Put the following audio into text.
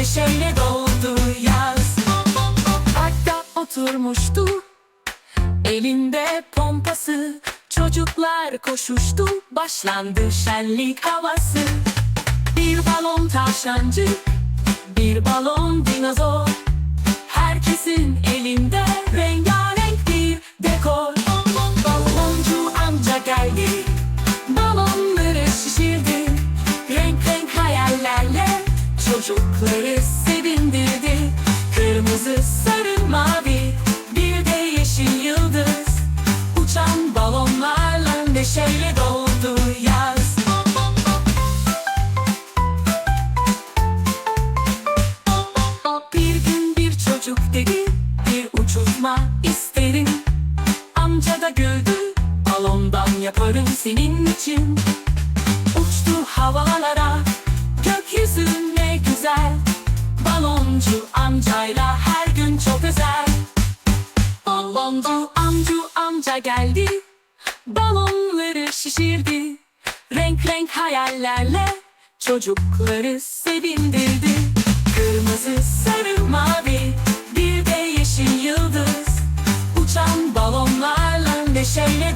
neşeyle doldu yaz. Hatta oturmuştu. Elinde pompası. Çocuklar koşuştu. Başlandı şenlik havası. Bir balon tavşancık Çocukları sevindirdi Kırmızı, sarı, mavi. Bir de yeşil yıldız. Uçan balonlarla neşeyle doldu yaz. Bir gün bir çocuk dedi Bir uçurtma isterim. Amca da güldü Balondan yaparım senin için. Uçtu havalara amcayla her gün çok özel. Baloncu amcu amca geldi Balonları şişirdi. Renk renk hayallerle Çocukları sevindirdi. Kırmızı, sarı, mavi Bir de yeşil yıldız. Uçan balonlarla neşeyle